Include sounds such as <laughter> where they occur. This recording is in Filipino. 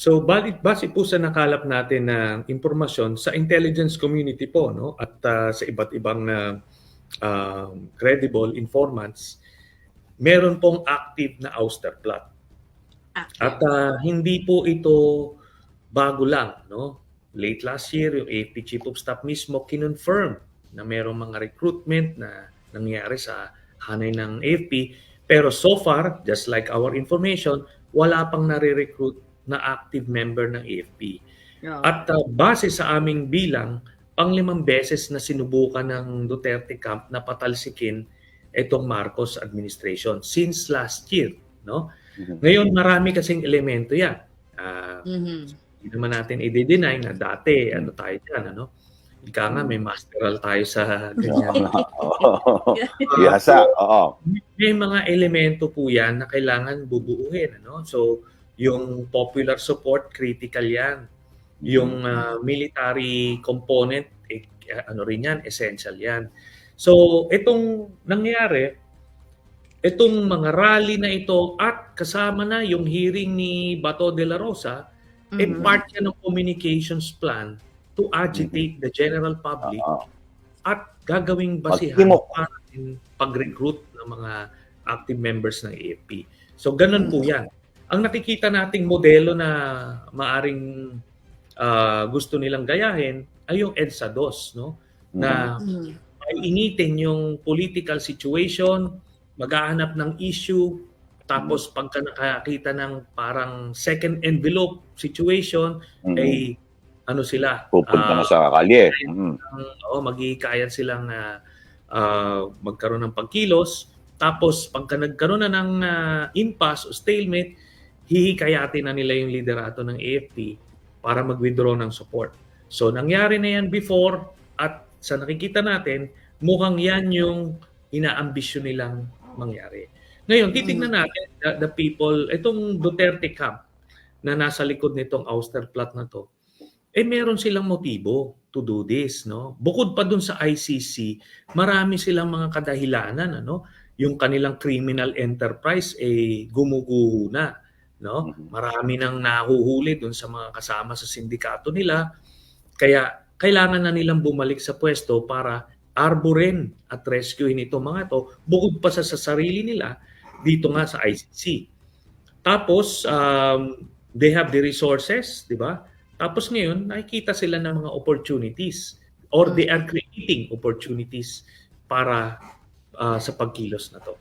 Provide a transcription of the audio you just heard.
So base, base po sa nakalap natin na impormasyon sa intelligence community po no at ah, sa iba't ibang na um, credible informants, meron pong active na ouster plot. Active. At ah, hindi po ito bago lang, no? Late last year, yung AFP Chief of Staff mismo kinonfirm na merong mga recruitment na nangyari sa hanay ng AFP. Pero so far, just like our information, wala pang nare-recruit na active member ng AFP. Oo. At uh, base sa aming bilang, panglimang beses na sinubukan ng Duterte camp na patalsikin itong Marcos administration since last year, no? Mhm. Ngayon marami kasing elemento 'yan. Ah, Mhm. hindi naman natin i-deny na dati ano tayo diyan, ano? Ika nga may masteral tayo sa ganyan. <laughs> <laughs> Bihasa, oo. may mga elemento po 'yan na kailangan bubuuin, ano? So, yung popular support critical 'yan. Yung ah, military component eh, ano rin 'yan, essential 'yan. So, itong nangyari, itong mga rally na ito at kasama na yung hearing ni Bato de la Rosa, eh Mhm. part yan ng communications plan to agitate the general public Oo. at gagawing basihan para pag-recruit ng mga active members ng AFP. So ganun po 'yan. Ang nakikita nating modelo na maaring ah, gusto nilang gayahin ay yung EDSA 2, no? Na Mhm. ay initin yung political situation, maghahanap ng issue, tapos pagka nakakita ng parang second envelope situation, Mhm. ay ano sila, Pupunta ah, na sa kalye. Mhm. ang oh, maghihikayan silang ah, ah, magkaroon ng pagkilos. Tapos pagka nagkaroon na ng ah, impasse o stalemate, hihikayatin na nila yung liderato ng AFP para mag-withdraw ng support. So nangyari na yan before at sa nakikita natin, mukhang yan yung inaambisyon nilang mangyari. Ngayon, titignan natin the, the people, itong Duterte camp na nasa likod nitong ouster plot na to, eh meron silang motibo to do this, no? Bukod pa dun sa ICC, marami silang mga kadahilanan, ano? Yung kanilang criminal enterprise eh gumuguho na, no? Mhm. Marami nang nahuhuli dun sa mga kasama sa sindikato nila. Kaya kailangan na nilang bumalik sa pwesto para arborin at rescuehin itong mga to bukod pa sa, sa sarili nila dito nga sa ICC. Tapos um, they have the resources, di ba? Tapos ngayon, nakikita sila ng mga opportunities or they are creating opportunities para ah, sa pagkilos na to.